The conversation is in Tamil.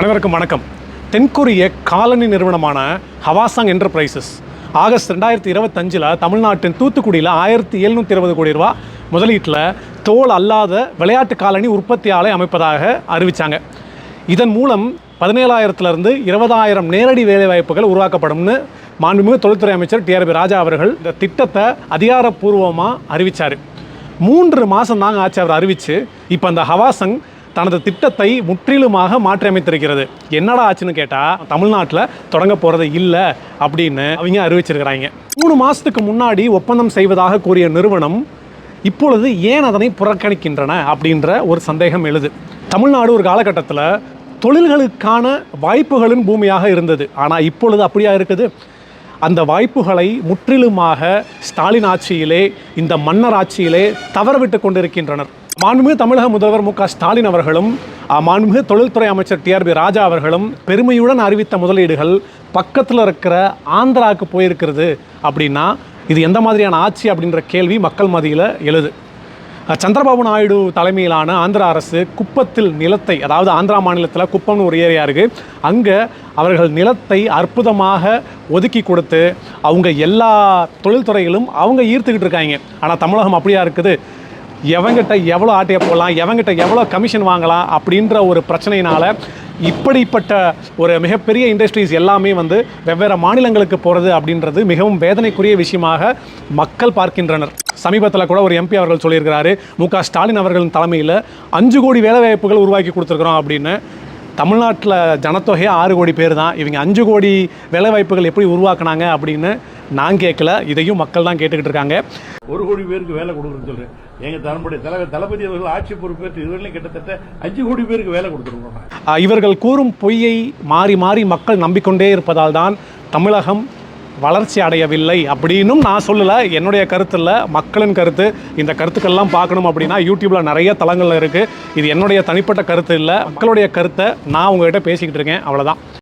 அனைவருக்கும் வணக்கம். தென்கொரிய காலனி நிறுவனமான ஹவாசாங் என்டர்பிரைசஸ் ஆகஸ்ட் ரெண்டாயிரத்தி இருபத்தஞ்சில் தமிழ்நாட்டின் தூத்துக்குடியில் ஆயிரத்தி எழுநூற்றி இருபது கோடி ரூபா முதலீட்டில் தோல் அல்லாத விளையாட்டு காலனி உற்பத்தி ஆலை அமைப்பதாக அறிவித்தாங்க இதன் மூலம் பதினேழாயிரத்துலேருந்து இருபதாயிரம் நேரடி வேலைவாய்ப்புகள் உருவாக்கப்படும்னு மாண்புமிகு தொழில்துறை அமைச்சர் டிஆர்பி ராஜா அவர்கள் இந்த திட்டத்தை அதிகாரப்பூர்வமாக அறிவித்தார் மூன்று மாதம் தாங்க ஆச்சு அவர் அறிவித்து இப்போ அந்த ஹவாசங் தனது திட்டத்தை முற்றிலுமாக மாற்றியமைத்திருக்கிறது. என்னடா ஆச்சுன்னு கேட்டால் தமிழ்நாட்டில் தொடங்க போகிறது இல்லை அப்படின்னு அவங்க அறிவிச்சிருக்கிறாங்க. மூணு மாதத்துக்கு முன்னாடி ஒப்பந்தம் செய்வதாக கூறிய நிறுவனம் இப்பொழுது ஏன் அதனை புறக்கணிக்கின்றன அப்படின்ற ஒரு சந்தேகம் எழுது. தமிழ்நாடு ஒரு காலகட்டத்தில் தொழில்களுக்கான வாய்ப்புகளின் பூமியாக இருந்தது. ஆனால் இப்பொழுது அப்படியா இருக்குது? அந்த வாய்ப்புகளை முற்றிலுமாக ஸ்டாலின் ஆட்சியிலே இந்த மன்னர் ஆட்சியிலே தவறவிட்டு கொண்டிருக்கின்றனர். மாண்புமிகு தமிழக முதல்வர் மு க ஸ்டாலின் அவர்களும் மாண்புமிகு தொழில்துறை அமைச்சர் டிஆர்பி ராஜா அவர்களும் பெருமையுடன் அறிவித்த முதலீடுகள் பக்கத்தில் இருக்கிற ஆந்திராவுக்கு போயிருக்கிறது அப்படின்னா இது எந்த மாதிரியான ஆட்சி அப்படின்ற கேள்வி மக்கள் மத்தியில் எழுது. சந்திரபாபு நாயுடு தலைமையிலான ஆந்திரா அரசு குப்பத்தில் நிலத்தை அதாவது ஆந்திரா மாநிலத்தில் குப்பம்னு ஒரு ஏரியா இருக்குது அங்கே அவர்கள் நிலத்தை அற்புதமாக ஒதுக்கி கொடுத்து அவங்க எல்லா தொழில்துறைகளும் அவங்க ஈர்த்துக்கிட்டு இருக்காங்க. ஆனால் தமிழகம் அப்படியா இருக்குது? எவங்கிட்ட எவ்வளோ ஆட்டையை போடலாம் எவங்கிட்ட எவ்வளோ கமிஷன் வாங்கலாம் அப்படின்ற ஒரு பிரச்சனையினால் இப்படிப்பட்ட ஒரு மிகப்பெரிய இண்டஸ்ட்ரீஸ் எல்லாமே வந்து வெவ்வேறு மாநிலங்களுக்கு போகிறது அப்படின்றது மிகவும் வேதனைக்குரிய விஷயமாக மக்கள் பார்க்கின்றனர். சமீபத்தில் கூட ஒரு எம்பி அவர்கள் சொல்லியிருக்கிறாரு மு க ஸ்டாலின் அவர்களின் தலைமையில் அஞ்சு கோடி வேலைவாய்ப்புகள் உருவாக்கி கொடுத்துருக்குறோம் அப்படின்னு. தமிழ்நாட்டில் ஜனத்தொகையே ஆறு கோடி பேர் தான். இவங்க அஞ்சு கோடி வேலைவாய்ப்புகள் எப்படி உருவாக்குனாங்க அப்படின்னு நான் கேட்கல இதையும் மக்கள் தான் கேட்டுக்கிட்டு இருக்காங்க. ஒரு கோடி பேருக்கு வேலை கொடுக்குறேன்னு சொல்றேன். எங்க தளபதி தலைவர் தளபதி அவர்கள் ஆட்சி பொறுப்பேற்று இதுவரையிலும் கிட்டத்தட்ட அஞ்சு கோடி பேருக்கு வேலை கொடுத்துருக்கோம். இவர்கள் கூறும் பொய்யை மாறி மாறி மக்கள் நம்பிக்கொண்டே இருப்பதால் தான் தமிழகம் வளர்ச்சி அடையவில்லை அப்படின்னும் நான் சொல்லலை. என்னுடைய கருத்து இல்லை. மக்களின் கருத்து. இந்த கருத்துக்கள்லாம் பார்க்கணும் அப்படின்னா யூடியூப்பில் நிறைய தளங்கள் இருக்குது இது என்னுடைய தனிப்பட்ட கருத்து இல்லை. மக்களுடைய கருத்தை நான் உங்ககிட்ட பேசிக்கிட்டு இருக்கேன். அவ்வளோதான்